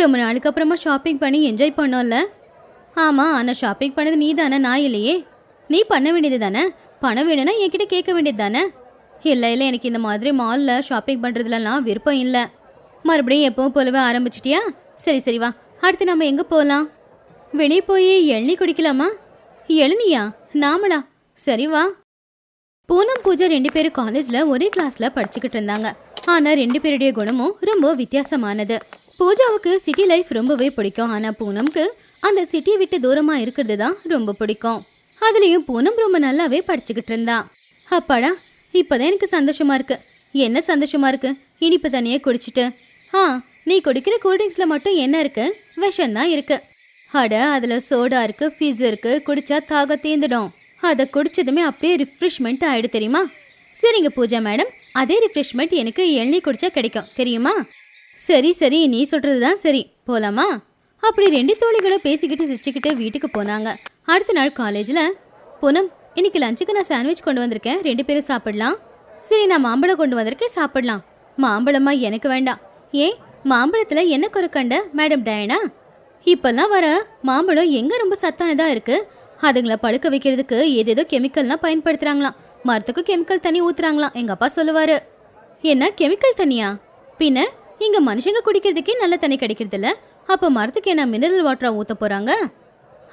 ரொம்ப நாளுக்கு அப்புறமா ஷாப்பிங் பண்ணி என்ஜாய் பண்ணோம்ல? ஆமாம் ஆனால் ஷாப்பிங் பண்ணது நீ தானே நான் இல்லையே. நீ பண்ண வேண்டியது தானே பணம் வேணும்னா என்கிட்ட கேட்க வேண்டியது தானே இல்லை இல்லை எனக்கு இந்த மாதிரி மாலில் ஷாப்பிங் பண்ணுறதுலலாம் விருப்பம் இல்லை. மறுபடியும் எப்பவும் போலவே ஆரம்பிச்சிட்டியா? சரி சரி வா. அடுத்து நம்ம எங்கே போகலாம் வெளியே போய் இளநீ குடிக்கலாமா? இளநியா நாமளா. சரி வா. பூனம் பூஜா ரெண்டு பேரும் காலேஜில் ஒரே கிளாஸில் படிச்சுக்கிட்டு இருந்தாங்க. ஆனால் ரெண்டு பேருடைய குணமும் ரொம்ப வித்தியாசமானது. பூஜாவுக்கு சிட்டி லைஃப் ரொம்பவே பிடிக்கும். ஆனால் பூனம்க்கு அந்த சிட்டியை விட்டு தூரமாக இருக்கிறது தான் ரொம்ப பிடிக்கும். அதுலேயும் பூனம் ரொம்ப நல்லாவே படிச்சுக்கிட்டு இருந்தா. அப்பாடா இப்போதான் எனக்கு சந்தோஷமா இருக்கு. என்ன சந்தோஷமா இருக்கு? இனிப்பு தண்ணியை குடிச்சிட்டு. ஆ நீ குடிக்கிற கூல்ட்ரிங்க்ஸில் மட்டும் என்ன இருக்கு? விஷந்தான் இருக்கு. அட அதில் சோடா இருக்கு ஃபிஸ் இருக்கு குடிச்சா தாக தீந்துடும். அதை குடிச்சதுமே அப்படியே ரிஃப்ரெஷ்மெண்ட் ஆயிடு தெரியுமா? சரிங்க பூஜா மேடம் அதே ரிஃப்ரெஷ்மெண்ட் எனக்கு எண்ணெய் குடிச்சா கிடைக்கும். தெரியுமா? சரி சரி நீ சொல்கிறது தான் சரி. போலாமா? அப்படி ரெண்டு தோழிகளும் பேசிக்கிட்டு சிரிச்சுக்கிட்டு வீட்டுக்கு போனாங்க. அடுத்த நாள் காலேஜில் பூனம் இன்னைக்கு லஞ்சுக்கு நான் சாண்ட்விச் கொண்டு வந்திருக்கேன். ரெண்டு பேரும் சாப்பிடலாம். சரி நான் மாம்பழம் கொண்டு வந்திருக்கேன். சாப்பிடலாம். மாம்பழமா? எனக்கு வேண்டாம். ஏன் மாம்பழத்தில் என்ன குறை கண்ட மேடம் டயனா? இப்போல்லாம் வர மாம்பழம் எங்கே ரொம்ப சத்தானதாக இருக்குது அதுங்களை பழுக்க வைக்கிறதுக்கு ஏதேதோ கெமிக்கல்லாம் பயன்படுத்துகிறாங்களாம் மரத்துக்கு கெமிக்கல் தண்ணி ஊற்றுறாங்களாம் எங்கள் அப்பா சொல்லுவார். என்ன கெமிக்கல் தண்ணியா? பின்ன இங்க மனுஷங்க குடிக்கிறதுக்கே நல்ல தண்ணி கிடைக்கிறது இல்ல அப்ப மரத்துக்கு என்ன மினரல் வாட்டரா ஊத்த போறாங்க?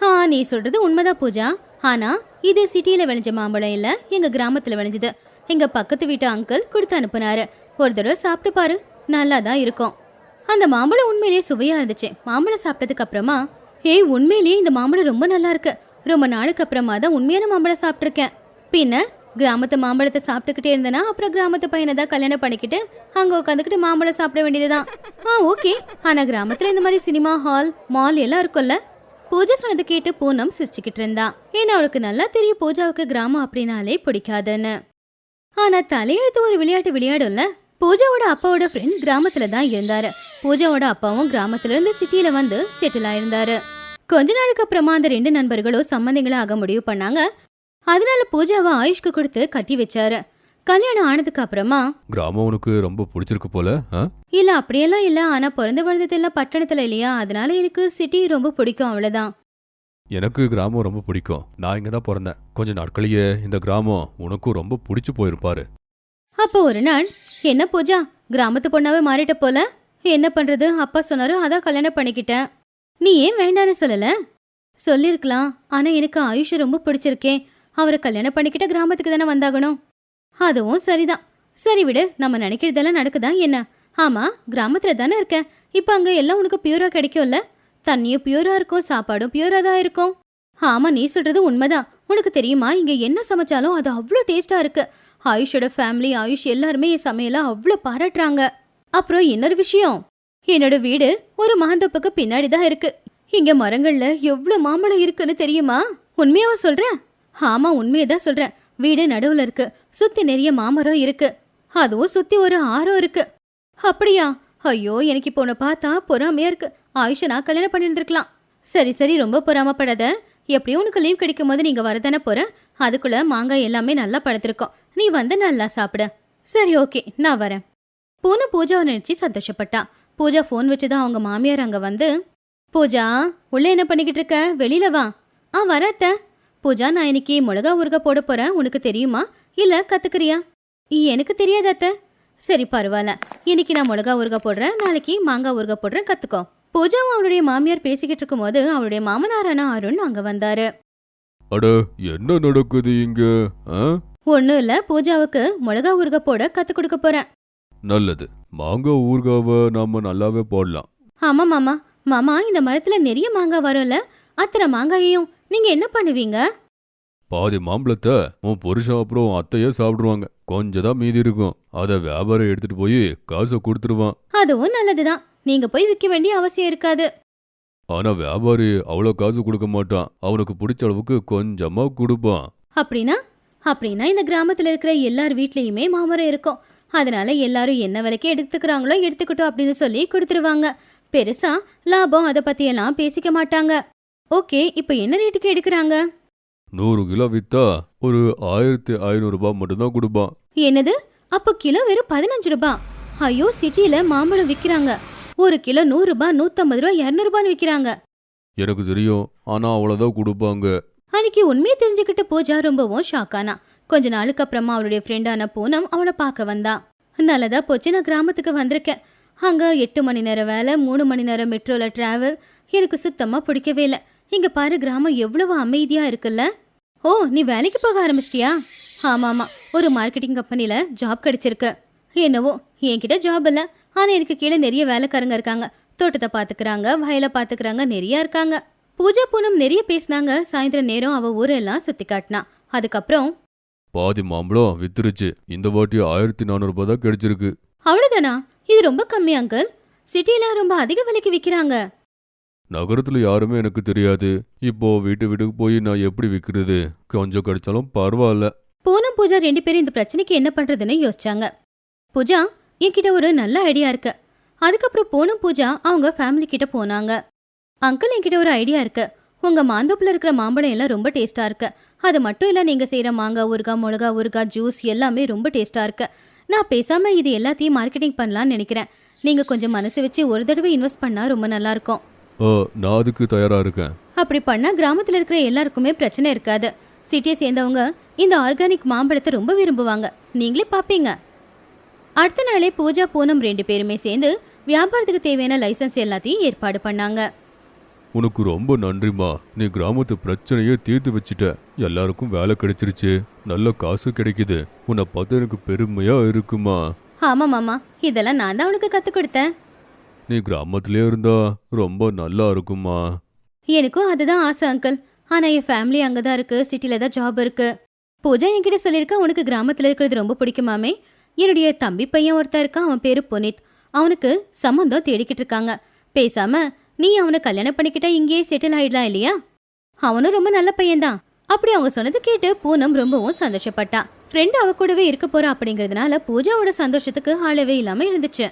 ஆ நீ சொல்றது உண்மைதான் பூஜா. ஆனா இது சிட்டியில விளைஞ்ச மாம்பழம் இல்ல எங்க கிராமத்துல விளைஞ்சது. எங்க பக்கத்து வீட்டு அங்கிள் கொடுத்து அனுப்புனாரு. ஒரு தடவை சாப்பிட்டு பாரு நல்லா தான் இருக்கும். அந்த மாம்பழம் உண்மையிலேயே சுவையா இருந்துச்சு. மாம்பழம் சாப்பிட்டதுக்கு அப்புறமா ஏய் உண்மையிலேயே இந்த மாம்பழம் ரொம்ப நல்லா இருக்கு. ரொம்ப நாளுக்கு அப்புறமா தான் உண்மையான மாம்பழம் சாப்பிட்ருக்கேன் பின்ன கிராமத்து மாம்பழத்தை சாப்பிட்டுக்கிட்டே இருந்தேன்னா அப்புறம் கிராமத்து பையனை தான் கல்யாணம் பண்ணிக்கிட்டு அங்க உட்காந்துக்கிட்டு மாம்பழம் சாப்பிட வேண்டியதுதான். ஆ ஓகே. ஆனா கிராமத்துல இந்த மாதிரி சினிமா ஹால் மால் எல்லாம் இருக்கும்ல? பூஜா சொன்னதை கேட்டு பூனம் சிரிச்சுக்கிட்டு இருந்தா. ஏன்னா அவளுக்கு நல்லா தெரியும் பூஜாவுக்கு கிராமம் அப்படின்னாலே பிடிக்காதுன்னு. ஆனா தலையெழுத்து ஒரு விளையாட்டு விளையாடும்ல? பூஜாவோட அப்பாவோட ஃப்ரெண்ட் கிராமத்துல தான் இருந்தாரு. பூஜாவோட அப்பாவும் கிராமத்துல இருந்து சிட்டியில வந்து செட்டில் ஆயிருந்தாரு. கொஞ்ச நாளுக்கு அப்புறமா அந்த ரெண்டு நண்பர்களும் சம்மந்திகளா ஆக முடிவு பண்ணாங்க. அதனால பூஜாவை ஆயுஷ்க்கு கொடுத்து கட்டி வச்சாரு. கல்யாணம் ஆனதுக்கு அப்புறமா கிராமம் உனக்கு ரொம்ப பிடிச்சிருக்கு போல ஆ? இல்ல அப்படியெல்லாம் இல்ல. ஆனா பிறந்த வளர்ந்ததெல்லாம் பட்டணத்துல இல்லையா? அதனால எனக்கு சிட்டி ரொம்ப பிடிக்கும் அவ்வளவுதான். எனக்கு கிராமம் ரொம்ப பிடிக்கும். நான் இங்க தான் பிறந்தேன். கொஞ்ச நாட்களையே இந்த கிராமம் உனக்கும் ரொம்ப பிடிச்சு போயிருப்பாரு. அப்போ ஒரு நாள் என்ன பூஜா? கிராமத்து பொண்ணாவே மாறிட்ட போல? என்ன பண்றது? அப்பா சொன்னாரு அதான் கல்யாணம் பண்ணிக்கிட்டேன். நீ ஏன் வேண்டான்னு சொல்லல? சொல்லிருக்கலாம். ஆனா எனக்கு ஆயுஷ் ரொம்ப பிடிச்சிருக்கே. அவரை கல்யாணம் பண்ணிக்கிட்ட கிராமத்துக்கு தானே வந்தாகணும்? அதுவும் சரிதான். சரி விடு நம்ம நினைக்கிறதெல்லாம் நடக்குதா என்ன? ஆமா கிராமத்துல தானே இருக்க. இப்ப அங்க எல்லாம் உனக்கு பியூரா கிடைக்கும்ல? தண்ணியும் பியூரா இருக்கும் சாப்பாடும் பியூரா தான் இருக்கும். ஆமா நீ சொல்றது உண்மைதான். உனக்கு தெரியுமா இங்க என்ன சமைச்சாலும் அது அவ்வளோ டேஸ்டா இருக்கு. ஆயுஷோட ஃபேமிலி ஆயுஷ் எல்லாருமே என் சமையலை அவ்வளோ பாராட்டுறாங்க. அப்புறம் இன்னொரு விஷயம். என்னோட வீடு ஒரு மாந்தப்புக்கு பின்னாடி தான் இருக்கு. இங்க மரங்கள்ல எவ்வளோ மாம்பழம் இருக்குன்னு தெரியுமா? உண்மையாவா சொல்றேன்? ஆமா உண்மையை தான் சொல்றேன். வீடு நடுவுல இருக்கு. சுத்தி நிறைய மாமரம் இருக்கு. அதுவும் சுத்தி ஒரு ஆறம் இருக்கு. அப்படியா? ஐயோ எனக்கு இப்போ உன்னை பார்த்தா பொறாமையா இருக்கு. ஆயுஷை நான் கல்யாணம் பண்ணியிருந்துருக்கலாம். சரி சரி ரொம்ப பொறாமப்படாத. எப்படியும் உனக்கு லீவ் கிடைக்கும் போது நீங்க வரதானே போற? அதுக்குள்ள மாங்காய் எல்லாமே நல்லா பழுத்திருக்கும். நீ வந்து நல்லா சாப்பிடு. சரி ஓகே நான் வரேன். பூனை பூஜாவை நினைச்சு சந்தோஷப்பட்டா. பூஜா ஃபோன் வச்சுதான் அவங்க மாமியார் அங்க வந்து பூஜா உள்ள என்ன பண்ணிக்கிட்டு இருக்க? வெளியில வா. ஆ வரத்த பூஜா நான் இன்னைக்கு மிளகா ஊறுக போட போறேன். உனக்கு தெரியுமா? இல்ல கத்துக்கிறியா? எனக்கு தெரியாது அத்தை. சரி பரவாயில்ல. இன்னைக்கு நான் மிளகா ஊறுக போடுறேன். நாளைக்கு மாங்காய் ஊறுக போடுறேன். கத்துக்கோ. பூஜாவும் அவளுடைய மாமியார் பேசிக்கிட்டு இருக்கும்போது அவளுடைய மாமனாரான அருண் அங்க வந்தாரு. அட என்ன நடக்குது இங்க? ஒன்றும் இல்லை. பூஜாவுக்கு மிளகா ஊறுக போட கற்றுக் கொடுக்க போகிறேன் நல்லது. மாங்காய் ஊறுகாவை நாம நல்லாவே போடலாம். ஆமா மாமா. மாமா இந்த மரத்தில் நிறைய மாங்காய் வரும்ல. அத்தனை மாங்காயையும் நீங்கள் என்ன பண்ணுவீங்க? பாதி மாம்பழத்தை உன் புருஷன் அப்புறம் அத்தையே சாப்பிடுவாங்க. கொஞ்சம் தான் மீதி இருக்கும். அதை வியாபாரம் எடுத்துட்டு போய் காசை கொடுத்துருவான். அதுவும் நல்லதுதான். நீங்கள் போய் விற்க வேண்டிய அவசியம் இருக்காது. ஆனா வியாபாரி அவ்வளோ காசு கொடுக்க மாட்டான். அவனுக்கு பிடிச்ச அளவுக்கு கொஞ்சமா கொடுப்பான். அப்படின்னா? அப்படின்னா இந்த கிராமத்தில் இருக்கிற எல்லார் வீட்லேயுமே மாமரம் இருக்கும். அதனால எல்லாரும் என்ன விலைக்கு எடுத்துக்கிறாங்களோ எடுத்துக்கிட்டோம் அப்படின்னு சொல்லி கொடுத்துருவாங்க. பெருசா லாபம் அதை பற்றியெல்லாம் பேசிக்க மாட்டாங்க. ஓகே இப்போ என்ன ரேட்டுக்கு எடுக்கிறாங்க? நூறு கிலோ வித்தா ஒரு ஆயிரத்தி ஐநூறு ரூபாய் மட்டும்தான் கொடுப்பான் என்னது? அப்போ கிலோ வெறும் பதினஞ்சு ரூபாய் ஐயோ சிட்டில மாம்பழம் விற்கிறாங்க ஒரு கிலோ நூறு ரூபாய் நூத்தம்பது ரூபாய் இரநூறுபான்னு விக்கிறாங்க. எனக்கு தெரியும். ஆனா அவ்வளவுதான் கொடுப்பாங்க. அன்னைக்கு உண்மையை தெரிஞ்சுக்கிட்டு பூஜா ரொம்பவும் ஷாக் ஆனா. கொஞ்ச நாளுக்கு அப்புறமா அவளுடைய ஃப்ரெண்டான பூனம் அவளை பார்க்க வந்தா. நல்லதா போச்சு நான் கிராமத்துக்கு வந்திருக்கேன். அங்க எட்டு மணி நேரம் வேலை மூணு மணி நேரம் மெட்ரோல டிராவல் எனக்கு சுத்தமா பிடிக்கவே இல்லை. இங்க பாரு கிராமம் எவ்வளவு அமைதியா இருக்குல்ல? ஓ நீ வேலைக்கு போக ஆரம்பிச்சிட்டியா? ஆமா ஆமா. ஒரு மார்க்கெட்டிங் கம்பெனில ஜாப் கிடைச்சிருக்கு. என்னவோ என்கிட்ட ஜாப் இல்லை. ஆனா எனக்கு கீழே நிறைய வேலைக்காரங்க இருக்காங்க. தோட்டத்தை பாத்துக்கிறாங்க வயலை பாத்துக்கிறாங்க நிறைய இருக்காங்க. பூஜா பூனம் நிறைய பேசினாங்க. சாயந்தரம் நேரம் அவ ஊரெல்லாம் சுத்தி காட்டினா. அதுக்கப்புறம் பாதி மாம்பழம் வித்துருச்சு. இந்த வாட்டி ஆயிரத்தி நானூறு ரூபாய் தான் கிடைச்சிருக்கு. அவ்வளவுதானா? இது ரொம்ப கம்மி அங்கிள் சிட்டில ரொம்ப அதிக விலைக்கு விக்கிறாங்க நகரத்துல யாருமே எனக்கு தெரியாது. இப்போ வீட்டு வீட்டுக்கு போய் நான் எப்படி விற்கிறது கொஞ்சம் கிடைச்சாலும் பரவாயில்ல. பூனம் பூஜா ரெண்டு பேரும் இந்த பிரச்சனைக்கு என்ன பண்றதுன்னு யோசிச்சாங்க. பூஜா என்கிட்ட ஒரு நல்ல ஐடியா இருக்கு. அதுக்கப்புறம் பூனம் பூஜா அவங்க ஃபேமிலி கிட்ட போனாங்க. அங்கிள் என்கிட்ட ஒரு ஐடியா இருக்கு. உங்க மாந்தோப்புல இருக்கிற மாம்பழம் எல்லாம் ரொம்ப டேஸ்டா இருக்கு. அது மட்டும் இல்ல நீங்க செய்யற மாங்காய் ஊறுகாய் மிளகா ஊறுகாய் ஜூஸ் எல்லாமே ரொம்ப டேஸ்டா இருக்கு. நான் பேசாம இது எல்லாத்தையும் மார்க்கெட்டிங் பண்ணலாம்னு நினைக்கிறேன். நீங்க கொஞ்சம் மனசு வச்சு ஒரு தடவை இன்வெஸ்ட் பண்ணா ரொம்ப நல்லா இருக்கும். நான் அதுக்கு தயாரா இருக்கேன். அப்படி பண்ணா கிராமத்துல இருக்கிற எல்லாருக்குமே பிரச்சனை இருக்காது. சிட்டியை சேர்ந்தவங்க இந்த ஆர்கானிக் மாம்பழத்தை ரொம்ப விரும்புவாங்க. நீங்களே பாப்பீங்க. அடுத்த நாளே பூஜா பூனம் ரெண்டு பேருமே சேர்ந்து வியாபாரத்துக்கு தேவையான லைசென்ஸ் எல்லாத்தையும் ஏற்பாடு பண்ணாங்க. உனக்கு ரொம்ப நன்றிம்மா. நீ கிராமத்து பிரச்சனையே தீர்த்து வச்சிட்ட. எல்லாருக்கும் வேலை கிடைச்சிருச்சு. நல்ல காசு கிடைக்குது. உன்னை பார்த்து எனக்கு பெருமையா இருக்குமா. ஆமா மாமா. இதெல்லாம் நான் தான் உனக்கு கத்து கொடுத்தேன். நீ கிராமத்திலே இருந்தா ரொம்ப நல்லா இருக்குமா எனக்கும் அதுதான் ஆசை அங்கிள். ஆனா என் ஃபேமிலி அங்கதான் இருக்கு. சிட்டில தான் ஜாப் இருக்கு. பூஜா என்கிட்ட சொல்லியிருக்கா உனக்கு கிராமத்துல இருக்கிறது ரொம்ப பிடிக்குமாமே? என்னுடைய தம்பி பையன் ஒருத்தன் இருக்கான் அவன் பேரு புனித். அவனுக்கு சம்மந்தம் தேடிக்கிட்டு இருக்காங்க. பேசாம நீ அவனை கல்யாணம் பண்ணிக்கிட்டா இங்கேயே செட்டில் ஆயிடலாம் இல்லையா? அவனும் ரொம்ப நல்ல பையன்தான் அப்படி அவங்க சொன்னது கேட்டு பூனம் ரொம்பவும் சந்தோஷப்பட்டான் ஃப்ரெண்ட் அவ கூடவே இருக்க போறா அப்படிங்கறதுனால பூஜாவோட சந்தோஷத்துக்கு ஆளவே இல்லாம இருந்துச்சு.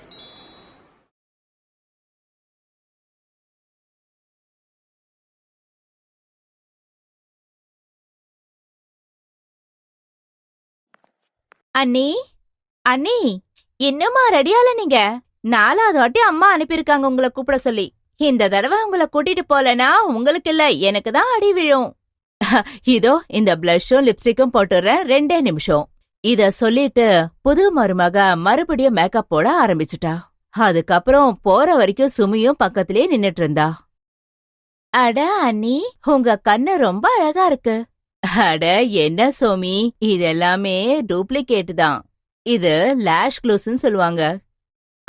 அண்ணி அண்ணி என்னம்மா ரெடியால நீங்க? நாலாவது வாட்டி அம்மா அனுப்பியிருக்காங்க உங்களை கூப்பிட சொல்லி. இந்த தடவை உங்களை கூட்டிட்டு போலனா உங்களுக்கு இல்ல எனக்கு தான் அடி விழும். இதோ இந்த பிளஷும் லிப்ஸ்டிக்கும் போட்டுறேன் ரெண்டே நிமிஷம். இத சொல்லிட்டு புது மருமக மறுபடியும் மேக்கப் போட ஆரம்பிச்சுட்டா. அதுக்கப்புறம் போற வரைக்கும் சுமியும் பக்கத்திலே நின்னுட்டு இருந்தா. அட அண்ணி உங்க கண்ணு ரொம்ப அழகா இருக்கு. அட என்ன சோமி? இதெல்லாமே டூப்ளிகேட் தான். இது லேஷ் க்ளூஸ்னு சொல்லுவாங்க.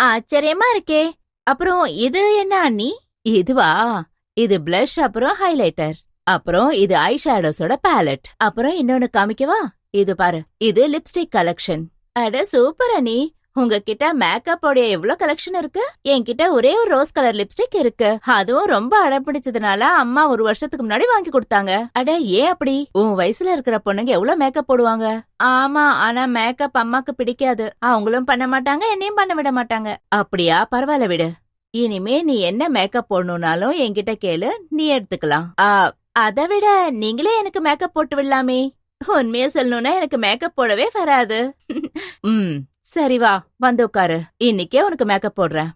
ஆச்சரியமா இருக்கே. அப்புறம் இது என்ன அண்ணி? இதுவா? இது blush அப்புறம் ஹைலைட்டர் அப்புறம் இது ஐ ஷேடோஸோட பேலட் அப்புறம் இன்னொன்னு காமிக்கவா? இது பாரு இது லிப்ஸ்டிக் கலெக்ஷன் அட சூப்பர் அண்ணி. உங்ககிட்ட மேக்கப் உடைய எவ்வளவு கலெக்ஷன் இருக்கு? என்கிட்ட ஒரே ஒரு ரோஸ் கலர் லிப்ஸ்டிக் இருக்கு. அதுவும் ரொம்ப அடம்பிடிச்சதுனால அம்மா ஒரு வருஷத்துக்கு முன்னாடி வாங்கி கொடுத்தாங்க. அட ஏன் அப்படி? உன் வயசுல இருக்கிற பொண்ணுங்க எவ்வளவு மேக்கப் போடுவாங்க? ஆமா ஆனா மேக்கப் அம்மாக்கு பிடிக்காது. அவங்களும் பண்ண மாட்டாங்க என்னையும் பண்ண விட மாட்டாங்க. அப்படியா? பரவாயில்ல விடு. இனிமே நீ என்ன மேக்கப் போடணும்னாலும் என்கிட்ட கேளு. நீ எடுத்துக்கலாம். ஆ, அதை விட நீங்களே எனக்கு மேக்கப் போட்டு விடலாமே. உண்மையா சொல்லணும்னா எனக்கு மேக்கப் போடவே வராது. ம். சரி வா வந்து உட்காரு இன்னைக்கே உனக்கு மேக்கப் போடுறேன்.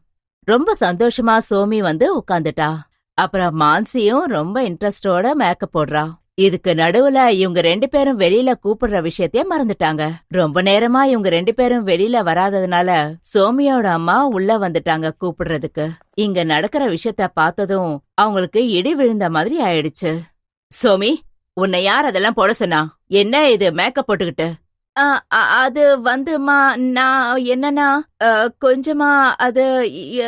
ரொம்ப சந்தோஷமா சோமி வந்து உட்காந்துட்டா அப்புறம் மான்சியும் ரொம்ப இன்ட்ரெஸ்டோட மேக்கப் போடுறா. இதுக்கு நடுவுல இவங்க ரெண்டு பேரும் வெளியில கூப்பிடுற விஷயத்தையே மறந்துட்டாங்க. ரொம்ப நேரமா இவங்க ரெண்டு பேரும் வெளியில வராததுனால சோமியோட அம்மா உள்ள வந்துட்டாங்க கூப்பிடுறதுக்கு. இங்க நடக்கிற விஷயத்த பார்த்ததும் அவங்களுக்கு இடி விழுந்த மாதிரி ஆயிடுச்சு. சோமி உன்னை யார் அதெல்லாம் போட சொன்னா? என்ன இது மேக்கப் போட்டுக்கிட்டு? அது வந்துமா நான் என்னன்னா கொஞ்சமா அது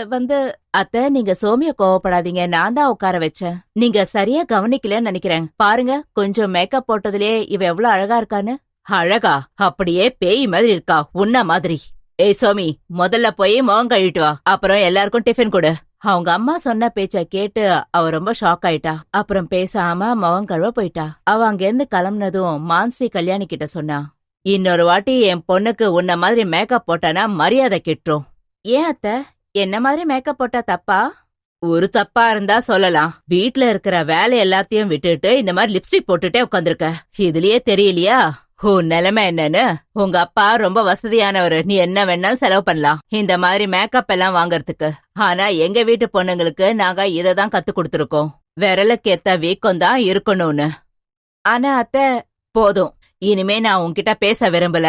வந்து அத்த நீங்க சோமிய கோவப்படாதீங்க. நான் தான் உட்கார வச்சேன். நீங்க சரியா கவனிக்கலன்னு நினைக்கிறேன். பாருங்க கொஞ்சம் மேக்கப் போட்டதுலயே இவ எவ்வளவு அழகா இருக்கான்னு. அழகா? அப்படியே பேய் மாதிரி இருக்கா. உன்ன மாதிரி. ஏய் சோமி முதல்ல போய் முகம் கழுவிட்டு வா. அப்புறம் எல்லாருக்கும் டிஃபன் கொடு. அவங்க அம்மா சொன்ன பேச்ச கேட்டு அவ ரொம்ப ஷாக் ஆயிட்டா. அப்புறம் பேசாம முகம் கழுவ போயிட்டா. அவ அங்கிருந்து கிளம்புனதும் மான்சி கல்யாணி கிட்ட சொன்னா. இன்னொரு வாட்டி என் பொண்ணுக்கு உன்ன மாதிரி மேக்கப் போட்டானா மரியாதை கிட்டுரும் ஏன் அத்த? என்ன மாதிரி மேக்கப் போட்டா தப்பா? ஒரு தப்பா இருந்தா சொல்லலாம். வீட்ல இருக்கிற வேலை எல்லாத்தையும் விட்டுட்டு இந்த மாதிரி லிப்ஸ்டிக் போட்டுட்டே உட்காந்துருக்க இதுலயே தெரியலையா? உன் நிலைமை என்னன்னு? உங்க அப்பா ரொம்ப வசதியானவரு. நீ என்ன வேணாலும் செலவு பண்ணலாம். இந்த மாதிரி மேக்கப் எல்லாம் வாங்குறதுக்கு. ஆனா எங்க வீட்டு பொண்ணுங்களுக்கு நாங்க இத தான் கத்து கொடுத்துருக்கோம். விரலுக்கு ஏத்த வீக்கம் தான் இருக்கணும்னு. ஆனா அத்தை போதும். இனிமே நான் உன்கிட்ட பேச விரும்பல.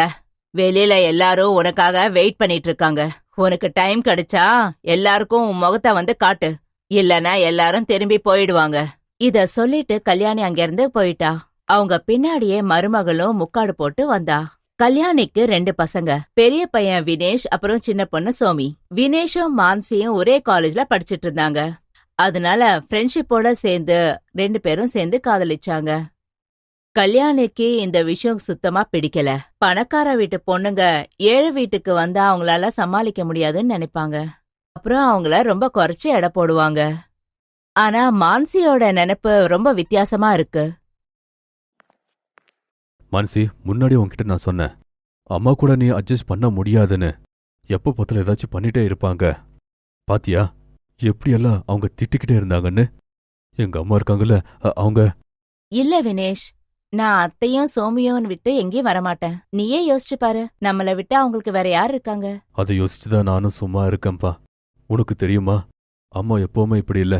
வெளியில எல்லாரும் உனக்காக வெயிட் பண்ணிட்டு இருக்காங்க உனக்கு டைம் கிடைச்சா எல்லாருக்கும் உன் முகத்தை வந்து காட்டு. இல்லனா எல்லாரும் திரும்பி போயிடுவாங்க. இத சொல்லிட்டு கல்யாணி அங்கிருந்து போயிட்டா. அவங்க பின்னாடியே மருமகளும் முக்காடு போட்டு வந்தா. கல்யாணிக்கு ரெண்டு பசங்க. பெரிய பையன் வினேஷ் அப்புறம் சின்ன பொண்ணு சோமி. வினேஷும் மான்சியும் ஒரே காலேஜ்ல படிச்சிட்டு இருந்தாங்க. அதனால ஃப்ரெண்ட்ஷிப்போட சேர்ந்து ரெண்டு பேரும் சேர்ந்து காதலிச்சாங்க. கல்யாணிக்கு இந்த விஷயம் சுத்தமா பிடிக்கல. பணக்கார வீட்டு பொண்ணுங்க ஏழை வீட்டுக்கு வந்தா அவங்களால சமாளிக்க முடியாதுன்னு நினைப்பாங்க. அப்புறம் அவங்கள ரொம்ப குறைச்சு எடை போடுவாங்க. ஆனா மான்சியோட நினைப்பு ரொம்ப வித்தியாசமா இருக்கு. மானசி முன்னாடி உன்கிட்ட நான் சொன்னேன். அம்மா கூட நீ அட்ஜஸ்ட் பண்ண முடியாதுன்னு. எப்போ பார்த்தாலும் ஏதாச்சும் பண்ணிட்டே இருப்பாங்க. பாத்தியா? எப்படியெல்லாம் அவங்க திட்டிக்கிட்டே இருந்தாங்கன்னு? எங்க அம்மா இருக்காங்கல்ல அ- அவங்க? இல்ல வினேஷ் நான் அத்தையும் சோமியும் விட்டு எங்கேயும் வரமாட்டேன். நீயே யோசிச்சு பாரு. நம்மள விட்டு அவங்களுக்கு வேற யார் இருக்காங்க? அதை யோசிச்சுதான் நானும் சும்மா இருக்கேன்ப்பா. உனக்கு தெரியுமா? அம்மா எப்பவுமே இப்படி இல்ல.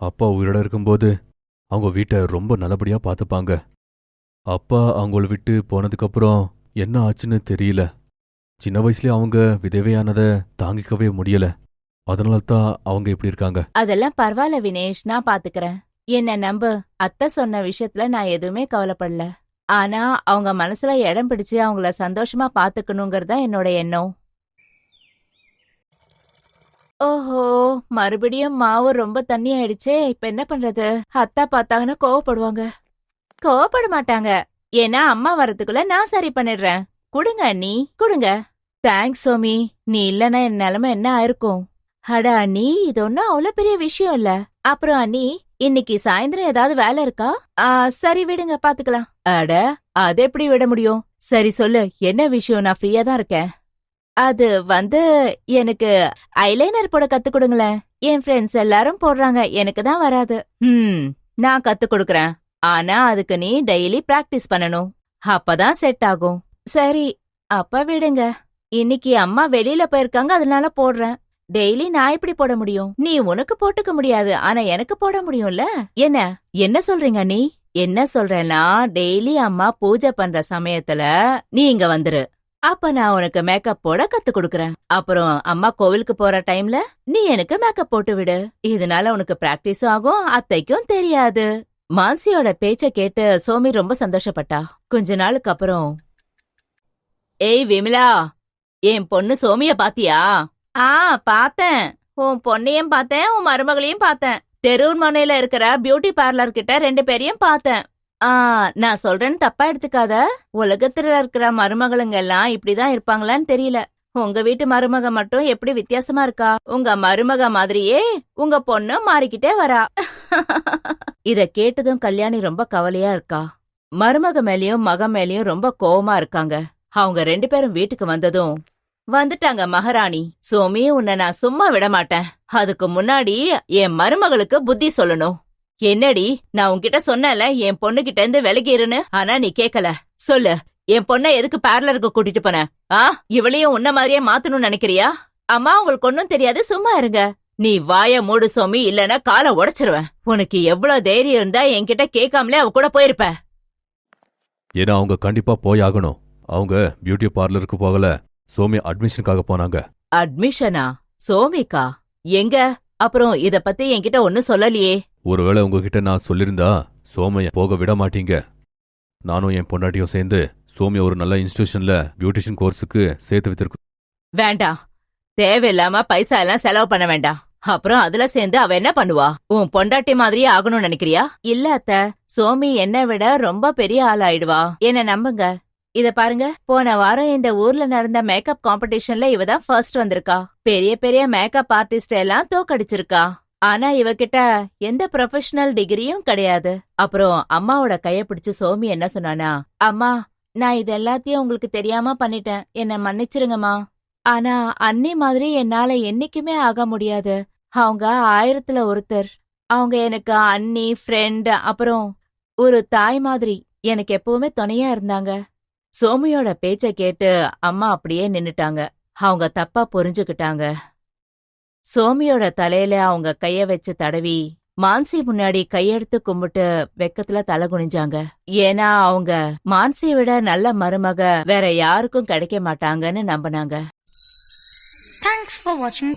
அப்பா உயிரோட இருக்கும்போது அவங்க வீட்டை ரொம்ப நல்லபடியா பார்த்துப்பாங்க. அப்பா அவங்கள விட்டு போனதுக்கப்புறம் என்ன ஆச்சுன்னு தெரியல. சின்ன வயசுலயே அவங்க விதவையானதை தாங்கிக்கவே முடியல. அதனால தான் அவங்க இப்படி இருக்காங்க. அதெல்லாம் பரவாயில்ல வினேஷ். நான் பாத்துக்கறேன். என்ன நம்பு. அத்தை சொன்ன விஷயத்துல நான் எதுவுமே கவலைப்படல. ஆனா அவங்க மனசுல இடம் பிடிச்சு அவங்கள சந்தோஷமா பாத்துக்கணுங்கிறதா என்னோட எண்ணம். ஓஹோ மறுபடியும் மாவு ரொம்ப தண்ணி ஆயிடுச்சே. இப்ப என்ன பண்றது? அத்தா பார்த்தாங்கன்னா கோவப்படுவாங்க. கோவப்பட மாட்டாங்க. ஏன்னா அம்மா வரதுக்குள்ள நான் சரி பண்ணிடுறேன். குடுங்க அண்ணி. குடுங்க. தேங்க்ஸ் சோமி. நீ இல்லனா என் நிலைமை என்ன ஆயிருக்கும்? அட அண்ணி இது ஒன்னும் அவ்வளவு பெரிய விஷயம் இல்ல. அப்புறம் அண்ணி இன்னைக்கு சாயந்தரம் ஏதாவது வேலை இருக்கா? சரி விடுங்க பாத்துக்கலாம். அட அது எப்படி விட முடியும்? சரி சொல்லு என்ன விஷயம்? நான் ஃப்ரீயா தான் இருக்கேன். அது வந்து எனக்கு ஐலைனர் போட கத்து கொடுங்களேன். என் ஃப்ரெண்ட்ஸ் எல்லாரும் போடுறாங்க எனக்கு தான் வராது. ம் நான் கத்து கொடுக்கறேன். ஆனா அதுக்கு நீ டெய்லி பிராக்டிஸ் பண்ணணும். அப்பதான் செட் ஆகும். சரி அப்ப விடுங்க. இன்னைக்கு அம்மா வெளியில போயிருக்காங்க அதனால போடுறேன். டெய்லி நான் எப்படி போட முடியும்? நீ உனக்கு போட்டுக்க முடியாது ஆனா எனக்கு போட முடியும்ல? என்ன? என்ன சொல்றீங்க நீ? என்ன சொல்றேன்னா டெய்லி அம்மா பூஜை பண்ற சமயத்துல நீ இங்க வந்துரு. அப்ப நான் உனக்கு மேக்கப் போட கத்து கொடுக்கறேன். அப்புறம் அம்மா கோவிலுக்கு போற டைம்ல நீ எனக்கு மேக்கப் போட்டு விடு. இதனால உனக்கு பிராக்டிஸும் ஆகும் அத்தைக்கும் தெரியாது. மான்சியோட பேச்ச கேட்டு சோமி ரொம்ப சந்தோஷப்பட்டா. கொஞ்ச நாளுக்கு அப்புறம் ஏய் விமலா என் பொண்ணு சோமிய பாத்தியா? ஆ பார்த்தேன். உன் பொண்ணையும் பார்த்தேன் உன் மருமகளையும் பார்த்தேன். தெரூர் மனையில இருக்கிற பியூட்டி பார்லர் கிட்ட ரெண்டு பேரையும் பார்த்தேன். ஆ நான் சொல்றேன்னு தப்பா எடுத்துக்காத. உலகத்துல இருக்கிற மருமகளுங்க எல்லாம் இப்படிதான் இருப்பாங்களான்னு தெரியல. உங்க வீட்டு மருமக மட்டும் எப்படி வித்தியாசமா இருக்கா? உங்க மருமக மாதிரியே உங்க பொண்ணு மாறிக்கிட்டே வரா. இத கேட்டதும் கல்யாணி ரொம்ப கவலையா இருக்கா. மருமக மேலயும் மக மேலயும் ரொம்ப கோவமா இருக்காங்க. அவங்க ரெண்டு பேரும் வீட்டுக்கு வந்ததும் வந்துட்டாங்க மகாராணி. சோமி உன்னை நான் சும்மா விட மாட்டேன். அதுக்கு முன்னாடி என் மருமகளுக்கு புத்தி சொல்லணும். என்னடி நான் உன்கிட்ட சொன்னல என் பொண்ணு கிட்ட இருந்து விலகிருன்னு ஆனா நீ கேக்கல. சொல்லு என் பொண்ண எதுக்கு பார்லருக்கு கூட்டிட்டு போன? ஆ இவளையும் உன்ன மாதிரியே மாத்தணும்னு நினைக்கிறியா? அம்மா உங்களுக்கு ஒன்னும் தெரியாது சும்மா இருங்க. நீ வாய மூடு சோமி இல்லனா காலை உடைச்சிருவேன். உனக்கு எவ்வளவு தைரியம் இருந்தா என்கிட்ட கேட்காமலே அவ கூட போயிருப்ப. ஏன்னா அவங்க கண்டிப்பா போய் ஆகணும் அவங்க பியூட்டி பார்லருக்கு போகல. சோமி அட்மிஷனுக்காக போனாங்க. அட்மிஷனா சோமிக்கா? எங்க? அப்புறம் இத பத்தி என்கிட்ட ஒன்னும் சொல்லலையே. ஒருவேளை உங்ககிட்ட நான் சொல்லியிருந்தா சோமைய போக விட மாட்டீங்க. நானும் என் பொண்டாட்டியும் சேர்ந்து சோமிய ஒரு நல்ல இன்ஸ்டிடியூஷன்ல பியூட்டிஷியன் கோர்ஸுக்கு சேர்த்து வைத்திருக்கோம். வேண்டாம் தேவையில்லாம பைசா எல்லாம் செலவு பண்ண வேண்டாம் அப்புறம் அதுல சேர்ந்து அவ என்ன பண்ணுவா? உன் பொண்டாட்டி மாதிரியே ஆகணும்னு நினைக்கிறியா? இல்ல அத்த. சோமி என்னை விட ரொம்ப பெரிய ஆள் ஆயிடுவா என்ன நம்புங்க. இத பாருங்க போன வாரம் இந்த ஊர்ல நடந்த மேக்கப் காம்படிஷன்ல இவ தான் ஃபர்ஸ்ட் வந்திருக்கா. பெரிய பெரிய மேக்கப் ஆர்டிஸ்ட் எல்லாம் தோக்கடிச்சிருக்கா. ஆனா இவகிட்ட எந்த ப்ரொஃபஷனல் டிகிரியும் கிடையாது. அப்புறம் அம்மாவோட கைய பிடிச்சு சோமி என்ன சொன்னானா அம்மா நான் இது எல்லாத்தையும் உங்களுக்கு தெரியாம பண்ணிட்டேன். என்ன மன்னிச்சிருங்கம்மா. ஆனா அன்னி மாதிரி என்னால என்னைக்குமே ஆக முடியாது. அவங்க ஆயிரத்துல ஒருத்தர். அவங்க எனக்கு அண்ணி ஃப்ரெண்ட் அப்புறம் ஒரு தாய் மாதிரி. எனக்கு எப்பவுமே துணையா இருந்தாங்க. சோமியோட பேச்ச கேட்டு அம்மா அப்படியே நின்னுட்டாங்க. அவங்க தப்பா புரிஞ்சுக்கிட்டாங்க. சோமியோட தலையில அவங்க கைய வச்சு தடவி மான்சி முன்னாடி கையெடுத்து கும்பிட்டு வெக்கத்துல தலை குனிஞ்சாங்க. ஏன்னா அவங்க மான்சியை விட நல்ல மருமக வேற யாருக்கும் கிடைக்க மாட்டாங்கன்னு நம்பினாங்க. Thanks for watching.